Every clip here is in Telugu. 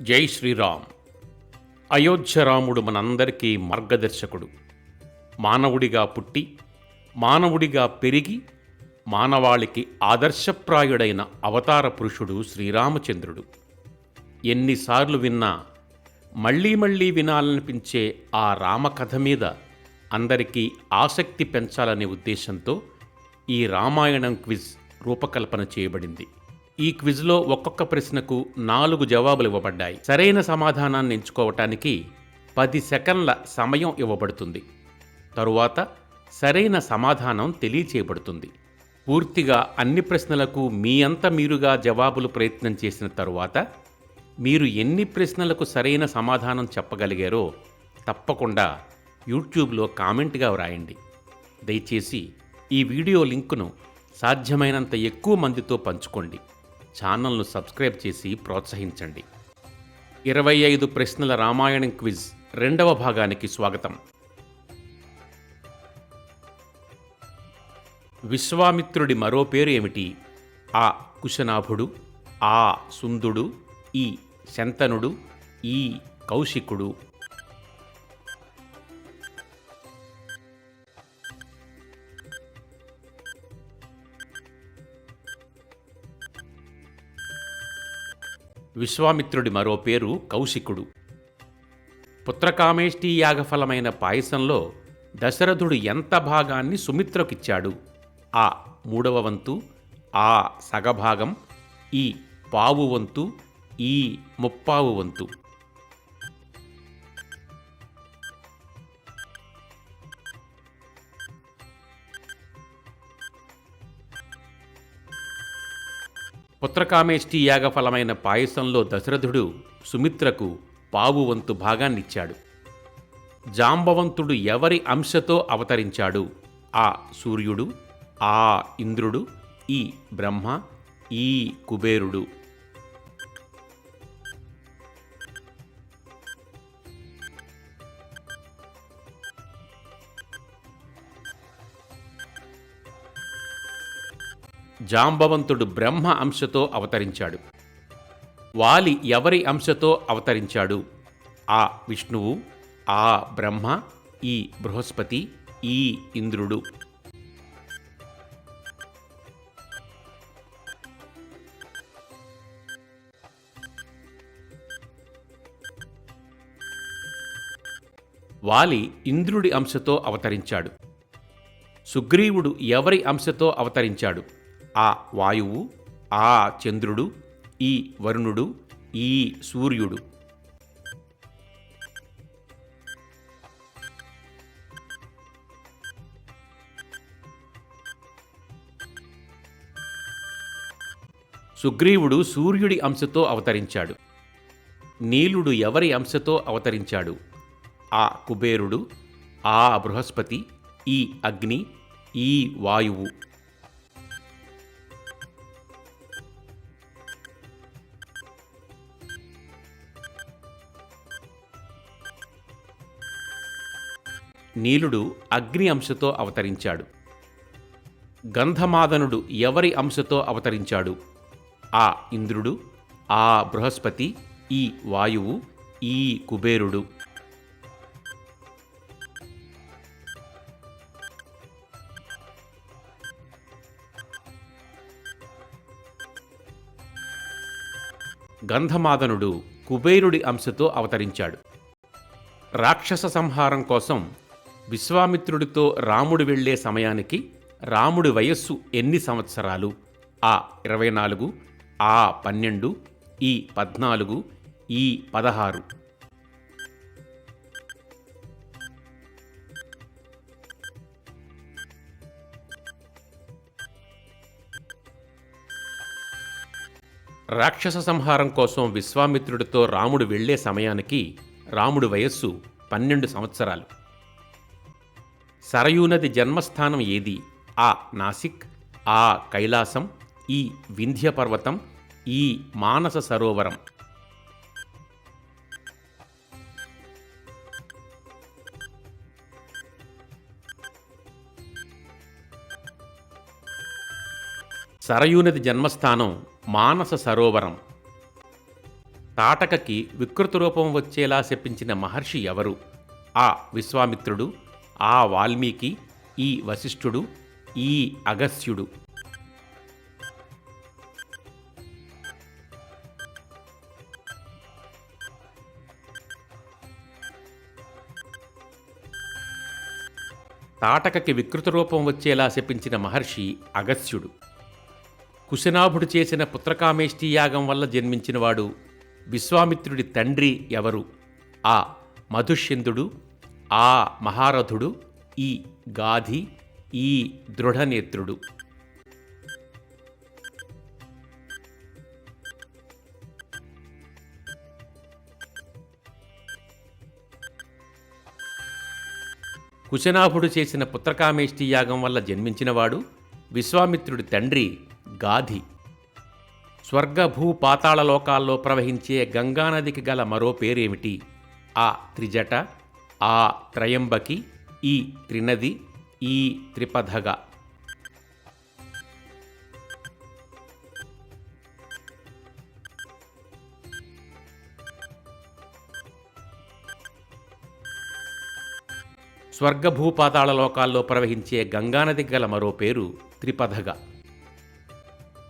జై శ్రీరామ్. అయోధ్య రాముడు మనందరికీ మార్గదర్శకుడు. మానవుడిగా పుట్టి మానవుడిగా పెరిగి మానవాళికి ఆదర్శప్రాయుడైన అవతార పురుషుడు శ్రీరామచంద్రుడు. ఎన్నిసార్లు విన్నా మళ్ళీ మళ్ళీ వినాలనిపించే ఆ రామకథ మీద అందరికీ ఆసక్తి పెంచాలనే ఉద్దేశంతో ఈ రామాయణం క్విజ్ రూపకల్పన చేయబడింది. ఈ క్విజ్లో ఒక్కొక్క ప్రశ్నకు నాలుగు జవాబులు ఇవ్వబడ్డాయి. సరైన సమాధానాన్ని ఎంచుకోవటానికి పది సెకండ్ల సమయం ఇవ్వబడుతుంది. తరువాత సరైన సమాధానం తెలియచేయబడుతుంది. పూర్తిగా అన్ని ప్రశ్నలకు మీ అంత మీరుగా జవాబులు ప్రయత్నం చేసిన తరువాత మీరు ఎన్ని ప్రశ్నలకు సరైన సమాధానం చెప్పగలిగారో తప్పకుండా యూట్యూబ్లో కామెంట్గా వ్రాయండి. దయచేసి ఈ వీడియో లింకును సాధ్యమైనంత ఎక్కువ మందితో పంచుకోండి. ఛానల్ను సబ్స్క్రైబ్ చేసి ప్రోత్సహించండి. ఇరవై ఐదు ప్రశ్నల రామాయణం క్విజ్ రెండవ భాగానికి స్వాగతం. విశ్వామిత్రుడి మరో పేరు ఏమిటి? ఆ కుశనాభుడు ఆ సుందుడు ఈ శంతనుడు ఈ కౌశికుడు. విశ్వామిత్రుడి మరో పేరు కౌశికుడు. పుత్రకామేష్టి యాగఫలమైన పాయసంలో దశరథుడు ఎంత భాగాన్ని సుమిత్రకిచ్చాడు? ఆ మూడవ వంతు ఆ సగభాగం ఈ పావు వంతు ఈ ముప్పావు వంతు. పుత్రకామేష్టి యాగఫలమైన పాయసంలో దశరథుడు సుమిత్రకు పావు వంతు భాగాన్నిచ్చాడు. జాంబవంతుడు ఎవరి అంశతో అవతరించాడు? ఆ సూర్యుడు ఆ ఇంద్రుడు ఈ బ్రహ్మ ఈ కుబేరుడు. జాంబవంతుడు బ్రహ్మ అంశతో అవతరించాడు. వాలి ఎవరి అంశతో అవతరించాడు? ఆ విష్ణువు ఆ బ్రహ్మ ఈ బృహస్పతి ఈ ఇంద్రుడు. వాలి ఇంద్రుడి అంశతో అవతరించాడు. సుగ్రీవుడు ఎవరి అంశతో అవతరించాడు? ఆ వాయువు ఆ చంద్రుడు ఈ వరుణుడు ఈ సూర్యుడు. సుగ్రీవుడు సూర్యుడి అంశతో అవతరించాడు. నీలుడు ఎవరి అంశతో అవతరించాడు? ఆ కుబేరుడు ఆ బృహస్పతి ఈ అగ్ని ఈ వాయువు. నీలుడు అగ్ని అంశతో అవతరించాడు. గంధమాదనుడు ఎవరి అంశతో అవతరించాడు? ఆ ఇంద్రుడు ఆ బృహస్పతి ఈ వాయువు ఈ కుబేరుడు. గంధమాదనుడు కుబేరుడి అంశతో అవతరించాడు. రాక్షస సంహారం కోసం విశ్వామిత్రుడితో రాముడు వెళ్ళే సమయానికి రాముడి వయస్సు ఎన్ని సంవత్సరాలు? ఆ ఇరవై నాలుగు ఆ పన్నెండు ఈ పద్నాలుగు ఈ పదహారు. రాక్షస సంహారం కోసం విశ్వామిత్రుడితో రాముడు వెళ్ళే సమయానికి రాముడి వయస్సు పన్నెండు సంవత్సరాలు. సరయూనది జన్మస్థానం ఏది? ఆ. నాసిక్ ఆ. కైలాసం ఈ. వింధ్య పర్వతం ఈ. మానస సరోవరం. సరయూనది జన్మస్థానం మానస సరోవరం. తాటకకి వికృత రూపం వచ్చేలా శపించిన మహర్షి ఎవరు? ఆ. విశ్వామిత్రుడు ఆ వాల్మీకి ఈ వశిష్ఠుడు ఈ అగస్త్యుడు. తాటకకి వికృత రూపం వచ్చేలా శపించిన మహర్షి అగస్త్యుడు. కుశనాభుడు చేసిన పుత్రకామేష్టి యాగం వల్ల జన్మించినవాడు విశ్వామిత్రుడి తండ్రి ఎవరు? ఆ మధుష్యందుడు ఆ మహారథుడు ఈ గాధి ఈ దృఢనేత్రుడు. కుశనాభుడు చేసిన పుత్రకామేష్టి యాగం వల్ల జన్మించినవాడు విశ్వామిత్రుడి తండ్రి గాధి. స్వర్గ పాతాళలోకాల్లో ప్రవహించే గంగానదికి గల మరో పేరేమిటి? ఆ త్రిజట ఆ త్రయంబకి ఈ త్రినది ఈ త్రిపథగ. స్వర్గభూపాతాళ లోకాల్లో ప్రవహించే గంగానది గల మరో పేరు త్రిపథగ.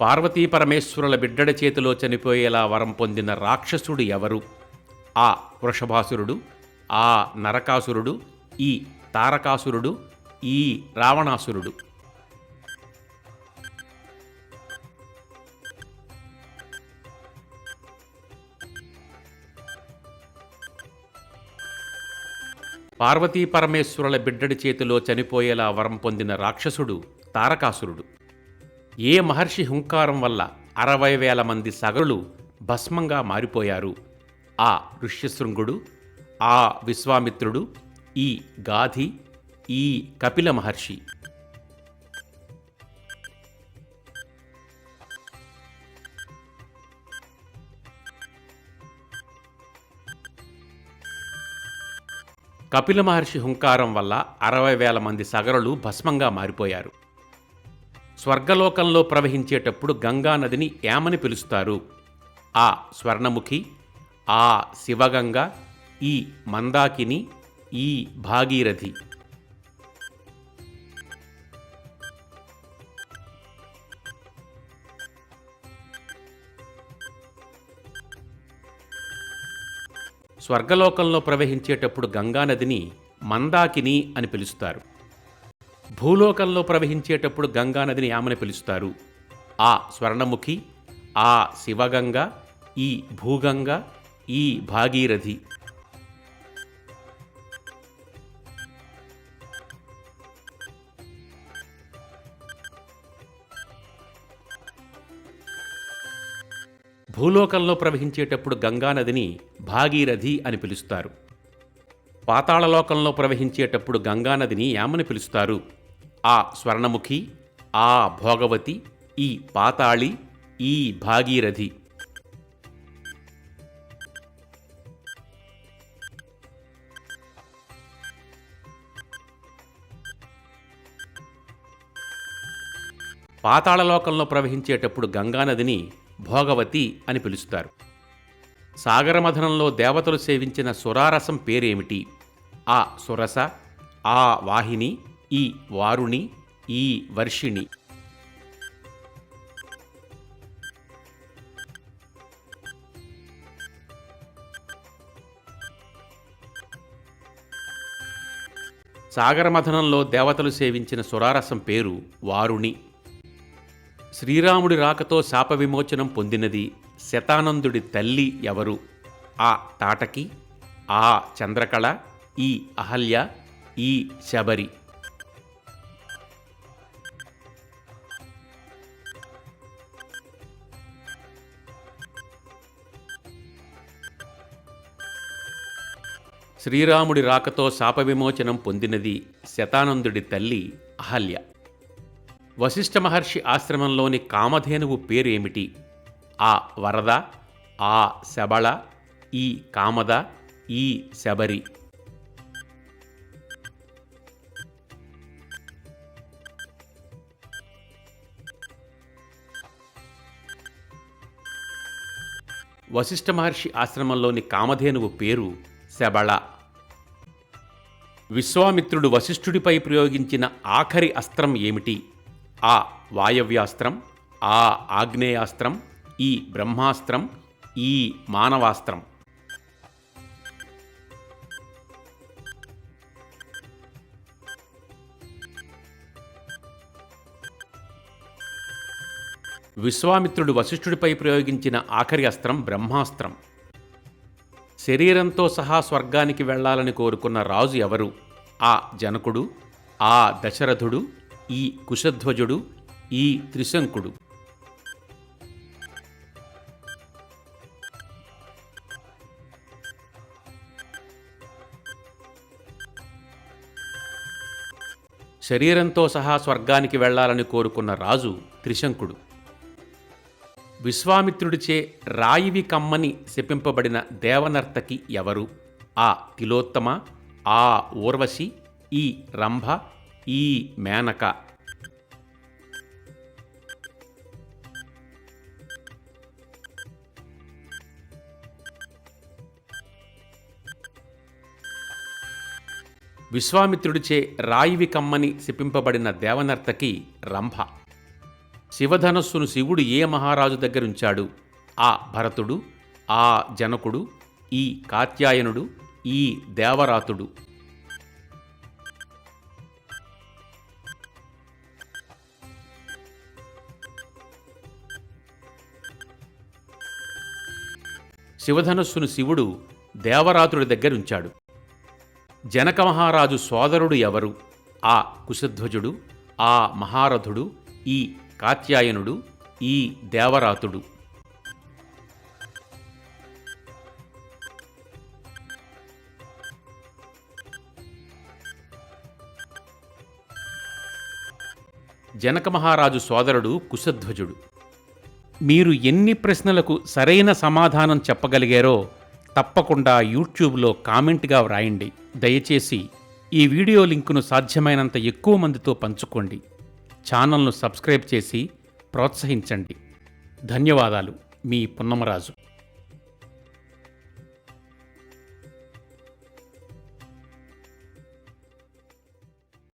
పార్వతీ పరమేశ్వరుల బిడ్డడ చేతిలో చనిపోయేలా వరం పొందిన రాక్షసుడు ఎవరు? ఆ వృషభాసురుడు ఆ నరకాసురుడు ఈ తారకాసురుడు ఈ రావణాసురుడు. పార్వతీ పరమేశ్వరుల బిడ్డడి చేతిలో చనిపోయేలా వరం పొందిన రాక్షసుడు తారకాసురుడు. ఏ మహర్షి హుంకారం వల్ల అరవై వేల మంది సగరులు భస్మంగా మారిపోయారు? ఆ ఋష్యశృంగుడు ఆ విశ్వామిత్రుడు ఈ గాధి ఈ కపిల మహర్షి. కపిల మహర్షి హుంకారం వల్ల అరవై వేల మంది సగరులు భస్మంగా మారిపోయారు. స్వర్గలోకంలో ప్రవహించేటప్పుడు గంగా నదిని ఏమని పిలుస్తారు. ఆ స్వర్ణముఖి ఆ శివగంగ ఈ మందాకిని ఈ భాగీరథి. స్వర్గలోకంలో ప్రవహించేటప్పుడు గంగానదిని మందాకిని అని పిలుస్తారు. భూలోకంలో ప్రవహించేటప్పుడు గంగానదిని ఆమెను పిలుస్తారు. ఆ స్వర్ణముఖి ఆ శివగంగ ఈ భూగంగ ఈ భాగీరథి. భూలోకంలో ప్రవహించేటప్పుడు గంగానదిని భాగీరథి అని పిలుస్తారు. పాతాళలోకంలో ప్రవహించేటప్పుడు గంగానదిని యామని పిలుస్తారు. ఆ స్వర్ణముఖి ఆ భోగవతి ఈ పాతాళి ఈ భాగీరథి. పాతాళలోకంలో ప్రవహించేటప్పుడు గంగానదిని భోగవతి అని పిలుస్తారు. సాగరమథనంలో దేవతలు సేవించిన సురారసం పేరేమిటి? ఆ సురస ఆ వాహిని ఈ వారుణి ఈ వర్షిణి. సాగరమథనంలో దేవతలు సేవించిన సురారసం పేరు వారుణి. శ్రీరాముడి రాకతో శాప విమోచనం పొందినది శతానందుడి తల్లి ఎవరు? ఆ తాటకి ఆ చంద్రకళ ఈ అహల్య ఈ శబరి. శ్రీరాముడి రాకతో శాప విమోచనం పొందినది శతానందుడి తల్లి అహల్య. వశిష్ఠ మహర్షి ఆశ్రమంలోని కామధేనువు పేరేమిటి? ఆ వరద ఆ శబళ ఈ కామద ఈ శబరి. వశిష్ఠ మహర్షి ఆశ్రమంలోని కామధేనువు పేరు శబళ. విశ్వామిత్రుడు వశిష్ఠుడిపై ప్రయోగించిన ఆఖరి అస్త్రం ఏమిటి? ఆ వాయవ్యాస్త్రం ఆ ఆగ్నేయాస్త్రం ఈ బ్రహ్మాస్త్రం ఈ మానవాస్త్రం. విశ్వామిత్రుడు వశిష్ఠుడిపై ప్రయోగించిన ఆఖరి అస్త్రం బ్రహ్మాస్త్రం. శరీరంతో సహా స్వర్గానికి వెళ్ళాలని కోరుకున్న రాజు ఎవరు? ఆ జనకుడు ఆ దశరథుడు ఈ కుశధ్వజుడు ఈ త్రిశంకుడు. శరీరంతో సహా స్వర్గానికి వెళ్ళాలని కోరుకున్న రాజు త్రిశంకుడు. విశ్వామిత్రుడిచే రాయివి కమ్మని శపింపబడిన దేవనర్తకి ఎవరు? ఆ తిలోత్తమ ఆ ఊర్వశి ఈ రంభ ఈ మేనక. విశ్వామిత్రుడిచే రాయివి కమ్మని శిపింపబడిన దేవనర్తకి రంభ. శివధనస్సును శివుడు ఏ మహారాజు దగ్గరుంచాడు? ఆ భరతుడు ఆ జనకుడు ఈ కాత్యాయనుడు ఈ దేవరాతుడు. శివధనస్సును శివుడు దేవరాతుడి దగ్గరుంచాడు జనక మహారాజు సోదరుడు ఎవరు? ఆ కుశధ్వజుడు ఆ మహారథుడు ఈ కాత్యాయనుడు ఈ దేవరాతుడు. జనక మహారాజు సోదరుడు కుశధ్వజుడు. మీరు ఎన్ని ప్రశ్నలకు సరైన సమాధానం చెప్పగలిగారో తప్పకుండా యూట్యూబ్లో కామెంట్గా వ్రాయండి. దయచేసి ఈ వీడియో లింకును సాధ్యమైనంత ఎక్కువ మందితో పంచుకోండి. ఛానల్ను సబ్స్క్రైబ్ చేసి ప్రోత్సహించండి. ధన్యవాదాలు. మీ పున్నమరాజు.